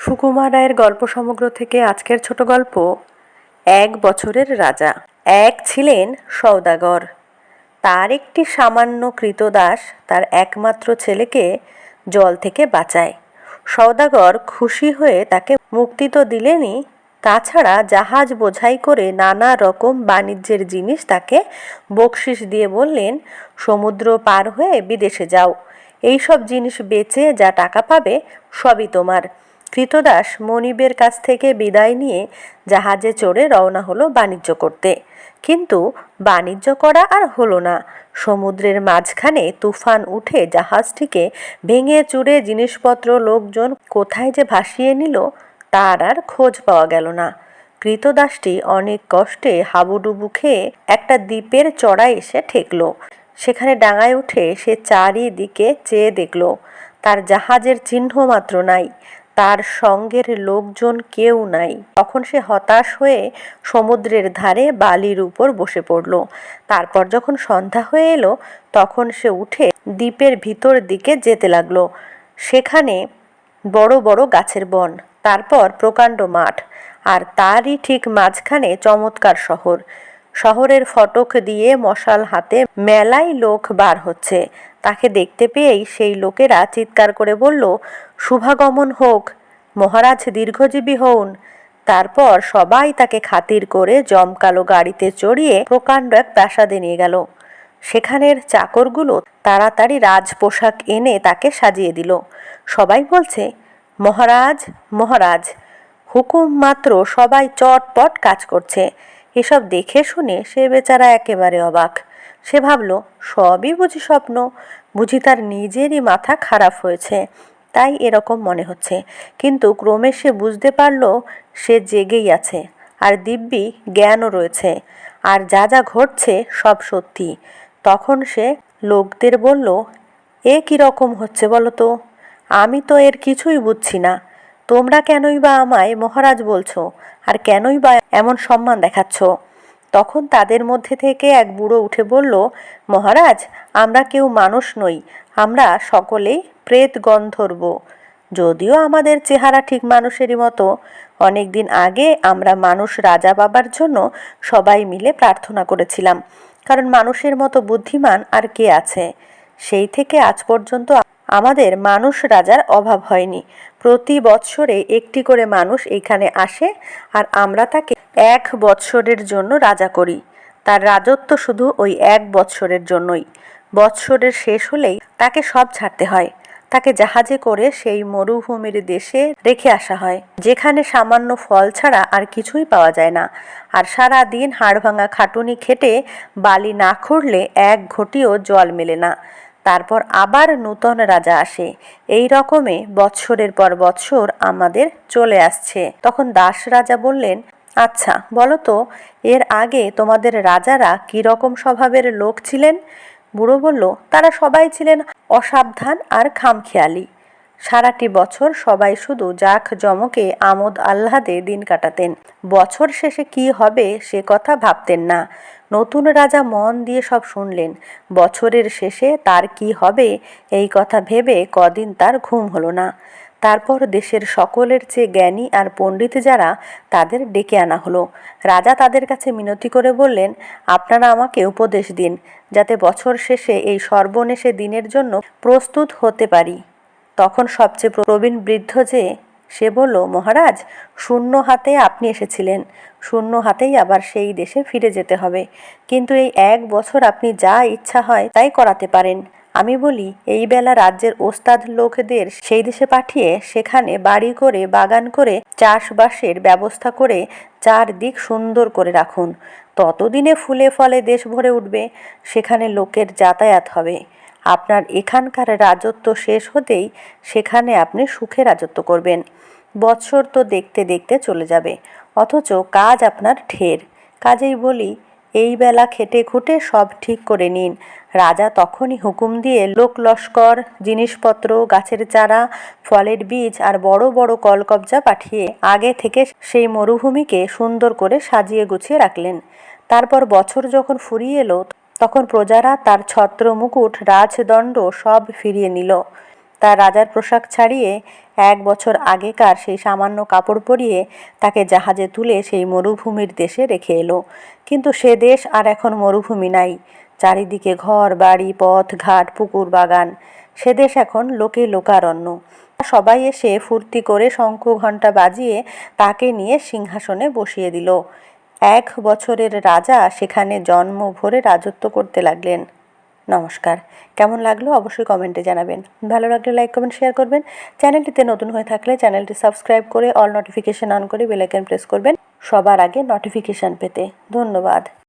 সুকুমার রায়ের গল্প সমগ্র থেকে আজকের ছোট গল্প, এক বছরের রাজা। এক ছিলেন সওদাগর। তার একটি সামান্য কৃতদাস তার একমাত্র ছেলেকে জল থেকে বাঁচায়। সওদাগর খুশি হয়ে তাকে মুক্তি তো দিলেনই, তাছাড়া জাহাজ বোঝাই করে নানা রকম বাণিজ্যের জিনিস তাকে বকশিস দিয়ে বললেন, সমুদ্র পার হয়ে বিদেশে যাও। এই সব জিনিস বেচে যা টাকা পাবে সবই তোমার। কৃতদাস মনিবের কাছ থেকে বিদায় নিয়ে জাহাজে চড়ে রওনা হলো বাণিজ্য করতে। কিন্তু বাণিজ্য করা আর হলো না। সমুদ্রের মাঝখানে তুফান উঠে জাহাজটিকে ভেঙে চুরে জিনিসপত্র, লোকজন কোথায় যে ভাসিয়ে নিল, তার আর খোঁজ পাওয়া গেল না। কৃতদাসটি অনেক কষ্টে হাবুডুবু খেয়ে একটা দ্বীপের চড়ায় এসে ঠেকলো। সেখানে ডাঙায় উঠে সে চারিদিকে চেয়ে দেখল। তার জাহাজের চিহ্ন মাত্র নাই। তার সঙ্গের লোকজন কেউ নাই। তখন সে হতাশ হয়ে সমুদ্রের ধারে বালির উপর বসে পড়ল। তারপর যখন সন্ধ্যা হয়ে এলো, তখন সে উঠে দ্বীপের ভিতর দিকে যেতে লাগল। সেখানে বড় বড় গাছের বন, তারপর প্রকাণ্ড মাঠ, আর তারই ঠিক মাঝখানে চমৎকার শহর। শহরের ফটক দিয়ে মশাল হাতে মেলায় লোক বার হচ্ছে। তাকে দেখতে পেয়েই সেই লোকেরা চিৎকার করে বলল, শুভাগমন হোক, মহারাজ দীর্ঘজীবী হউন। তারপর সবাই তাকে খাতির করে জমকালো গাড়িতে চড়িয়ে প্রকাণ্ড এক প্রাসাদে নিয়ে গেল। সেখানের চাকরগুলো তাড়াতাড়ি রাজ পোশাক এনে তাকে সাজিয়ে দিল। সবাই বলছে, মহারাজ মহারাজ, হুকুম মাত্র সবাই চটপট কাজ করছে। এসব দেখে শুনে সে বেচারা একেবারে অবাক। সে ভাবল, সবই বুঝি স্বপ্ন। বুঝি তার নিজেরই মাথা খারাপ হয়েছে। তাই এরকম মনে হচ্ছে। কিন্তু ক্রমে সে বুঝতে পারল, সে জেগেই আছে। আর দিব্যি জ্ঞানও রয়েছে। আর যা যা ঘটছে সব সত্যি। তখন সে লোকদের বলল, এ কীরকম হচ্ছে বলো তো? আমি তো এর কিছুই বুঝছি না। তোমরা কেনই বা আমায় মহারাজ বলছো? আর কেনই বা এমন সম্মান দেখাচ্ছ? তখন তাদের মধ্যে থেকে এক বুড়ো উঠে বলল, মহারাজ, আমরা কেউ মানুষ নই, আমরা সকলেই প্রেত গন্ধর্ব যদিও আমাদের চেহারা ঠিক মানুষেরই মতো অনেক দিন আগে আমরা মানুষ রাজা বাবার জন্য সবাই মিলে প্রার্থনা করেছিলাম, কারণ মানুষের মতো বুদ্ধিমান আর কে আছে? সেই থেকে আজ পর্যন্ত আমাদের মানুষ রাজার অভাব হয়নি। প্রতি বৎসরে একটি করে মানুষ এখানে আসে আর আমরা তাকে এক বৎসরের জন্য রাজা করি। তার রাজত্ব শুধু ওই এক বৎসরের জন্যই। বৎসরের শেষ হলেই তাকে সব ছাড়তে হয়। তাকে জাহাজে করে সেই মরুভূমির দেশে রেখে আসা হয়। যেখানে সামান্য ফল ছাড়া আর কিছুই পাওয়া যায় না। আর সারা দিন হাড় ভাঙা খাটুনি খেটে বালি না খুঁড়লে এক ঘটিও জল মেলে না। তারপর আবার নূতন রাজা আসে। এই রকমে বৎসরের পর বৎসর আমাদের চলে আসছে। তখন দাস রাজা বললেন আচ্ছা বলো তো, এর আগে তোমাদের রাজারা কি রকম স্বভাবের লোক ছিলেন? বুড়ো বলল, তারা সবাই ছিলেন অসাবধান আর খামখেয়ালি। সারাটি বছর সবাই শুধু জাক জমকে আমোদ আহ্লাদে দিন কাটাতেন। বছর শেষে কি হবে সে কথা ভাবতেন না। নতুন রাজা মন দিয়ে সব শুনলেন। বছরের শেষে তার কি হবে এই কথা ভেবে কদিন তার ঘুম হলো না। তারপর দেশের সকলের চেয়ে জ্ঞানী আর পণ্ডিত যারা তাদের ডেকে আনা হলো। রাজা তাদের কাছে মিনতি করে বললেন, আপনারা আমাকে উপদেশ দিন, যাতে বছর শেষে এই সর্বনেশে দিনের জন্য প্রস্তুত হতে পারি। তখন সবচেয়ে প্রবীণ বৃদ্ধ যে, সে বলল, মহারাজ, শূন্য হাতে আপনি এসেছিলেন। শূন্য হাতেই আবার সেই দেশে ফিরে যেতে হবে। কিন্তু এই এক বছর আপনি যা ইচ্ছা হয় তাই করাতে পারেন। আমি বলি, এই বেলা রাজ্যের ওস্তাদ লোকদের সেই দেশে পাঠিয়ে সেখানে বাড়ি করে, বাগান করে, চাষবাসের ব্যবস্থা করে চারদিক সুন্দর করে রাখুন। ততদিনে ফুলে ফলে দেশ ভরে উঠবে। সেখানে লোকের যাতায়াত হবে। আপনার এখানকার রাজত্ব শেষ হতেই সেখানে আপনি সুখে রাজত্ব করবেন। বৎসর তো দেখতে দেখতে চলে যাবে। অথচ কাজ আপনার ঢের। কাজেই বলি, এই বেলা খেটে খুঁটে সব ঠিক করে নিন। রাজা তখনই হুকুম দিয়ে লোক লস্কর, জিনিসপত্র, গাছের চারা, ফলের বীজ আর বড় বড় কলকবজা পাঠিয়ে আগে থেকে সেই মরুভূমিকে সুন্দর করে সাজিয়ে গুছিয়ে রাখলেন। তারপর বছর যখন ফুরিয়ে এলো তখন প্রজারা তার ছত্র মুকুট রাজদণ্ড সব ফিরিয়ে নিল। তার রাজার পোশাক ছাড়িয়ে এক বছর আগেকার সেই সামান্য কাপড় পরিয়ে তাকে জাহাজে তুলে সেই মরুভূমির দেশে রেখে এলো। কিন্তু সে দেশ আর এখন মরুভূমি নাই। চারিদিকে ঘর, বাড়ি, পথ, ঘাট, পুকুর, বাগান। সে দেশ এখন লোকে লোকারণ্য। সবাই এসে ফুর্তি করে শঙ্খ ঘণ্টা বাজিয়ে তাকে নিয়ে সিংহাসনে বসিয়ে দিল। এক বছরের রাজা সেখানে জন্ম ভরে রাজত্ব করতে লাগলেন। নমস্কার। কেমন লাগল অবশ্যই কমেন্টে জানাবেন। ভালো লাগলে লাইক, কমেন্ট, শেয়ার করবেন। চ্যানেলটিতে নতুন হয়ে থাকলে চ্যানেলটি সাবস্ক্রাইব করে অল নোটিফিকেশান অন করে বেলাইকন প্রেস করবেন সবার আগে নোটিফিকেশান পেতে। ধন্যবাদ।